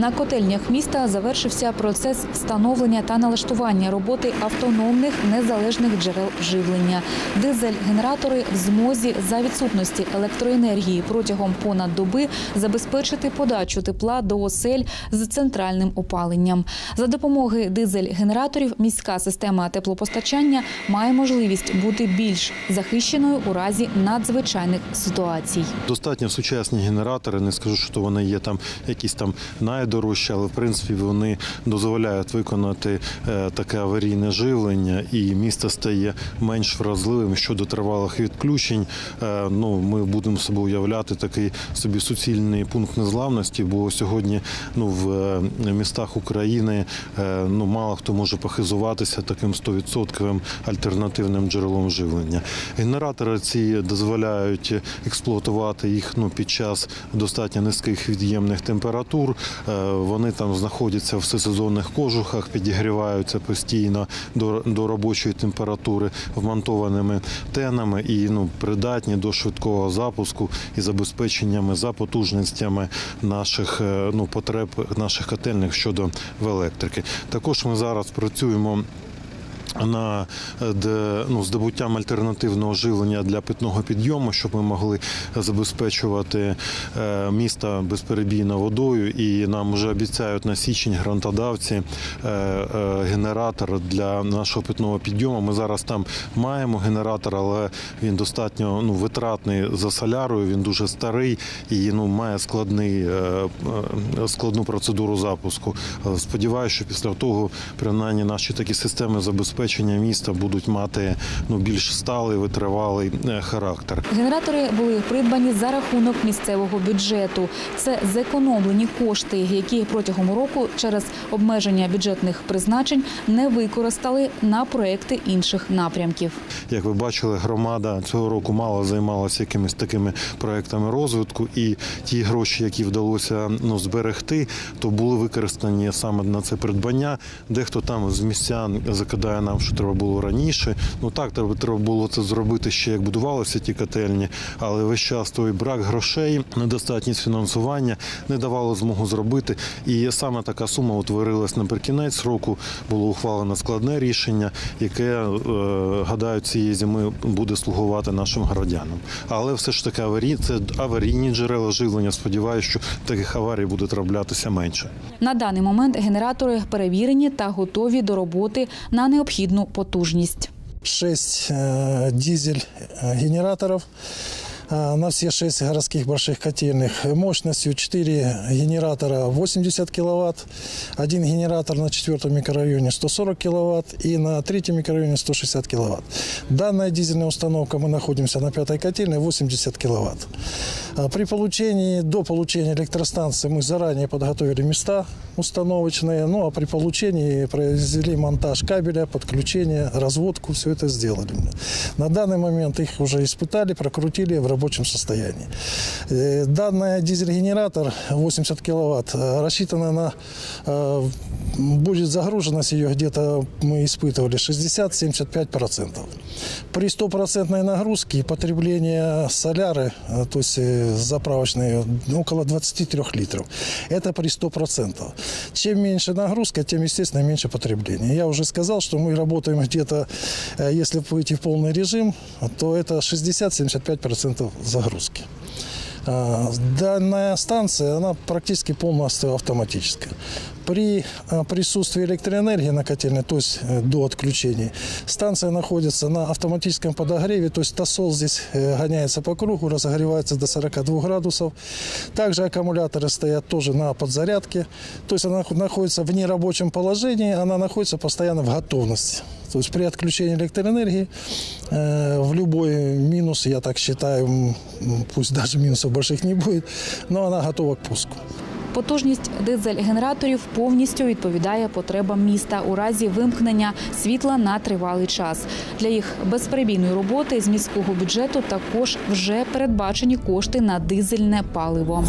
На котельнях міста завершився процес встановлення та налаштування роботи автономних незалежних джерел живлення. Дизель-генератори в змозі за відсутності електроенергії протягом понад доби забезпечити подачу тепла до осель з центральним опаленням. За допомоги дизель-генераторів міська система теплопостачання має можливість бути більш захищеною у разі надзвичайних ситуацій. Достатньо сучасні генератори. Не скажу, що вони є там якісь там найдорожчі, але в принципі вони дозволяють виконати е, таке аварійне живлення, і місто стає менш вразливим щодо тривалих відключень. Е, ну ми будемо собі уявляти такий собі суцільний пункт незламності, бо сьогодні ну в е, містах України ну мало хто може похизуватися таким 100% альтернативним джерелом живлення. Генератори ці дозволяють експлуатувати їх ну, під час достатньо низьких від'ємних температур. Вони там знаходяться в всесезонних кожухах, підігріваються постійно до, до робочої температури вмонтованими тенами і ну, придатні до швидкого запуску і забезпеченнями за потужностями наших е, ну, потреб наших котельних щодо електрики. Також ми зараз працюємо на е, ну, здобуттям альтернативного живлення для питного підйому, щоб ми могли забезпечувати е, місто безперебійно водою. І нам вже обіцяють на січень грантодавці е, генератор для нашого питного підйому. Ми зараз там маємо генератор, але він достатньо ну, витратний за солярою. Він дуже старий і ну, має складний, складну процедуру запуску. Сподіваюся, що після того принаймні наші такі системи забезпечення міста будуть мати ну, більш сталий, витривалий е, характер. Генератори були придбані за рахунок місцевого бюджету. Це зекономлені кошти, які протягом року через обмеження бюджетних призначень не використали на проекти інших напрямків. Як ви бачили, громада цього року мало займалася якимись такими проектами розвитку, і ті гроші, які вдалося ну, зберегти, то були використані саме на це придбання. Дехто там з містян закидає нам, що треба було раніше. Ну так, треба, треба було це зробити ще як будувалися ті котельні, але весь час той брак грошей, недостатність фінансування не давало змогу зробити. І саме така сума утворилась наприкінець року. Було ухвалено складне рішення, яке е, гадаю цієї зими буде слугувати нашим городянам. Але все ж таки аварій, це аварійні джерела живлення. Сподіваюся, що таких аварій буде траплятися менше. На даний момент генератори перевірені та готові до роботи на необхідну потужність. Шість дизель-генераторов на все 6 городских больших котельных мощностью 4 генератора 80 киловатт, один генератор на четвертом микрорайоне 140 киловатт и на третьем микрорайоне 160 киловатт. Данная дизельная установка, мы находимся на пятой котельной, 80 киловатт. А При получении, до получения электростанции мы заранее подготовили места установочные, ну а при получении произвели монтаж кабеля, подключение, разводку, все это сделали. На данный момент их уже испытали, прокрутили в рабочем состоянии. Э, Данный дизель-генератор 80 киловатт э, рассчитана на э, будет загруженность ее где-то мы испытывали 60-75%. При стопроцентной нагрузке потребление соляры, то есть заправочные, около 23 литров. Это при 100%. Чем меньше нагрузка, тем, естественно, меньше потребление. Я уже сказал, что мы работаем где-то, если выйти в полный режим, то это 60-75% загрузки. Данная станция, она практически полностью автоматическая. При а, присутствии электроэнергии на котельной, то есть э, до отключения, станция находится на автоматическом подогреве, то есть тосол здесь э, гоняется по кругу, разогревается до 42 градусов. Также аккумуляторы стоят тоже на подзарядке, то есть она находится в нерабочем положении, она находится постоянно в готовности. То есть при отключении электроэнергии э, в любой минус, я так считаю, пусть даже минусов больших не будет, но она готова к пуску. Потужність дизель-генераторів повністю відповідає потребам міста у разі вимкнення світла на тривалий час. Для їх безперебійної роботи з міського бюджету також вже передбачені кошти на дизельне паливо.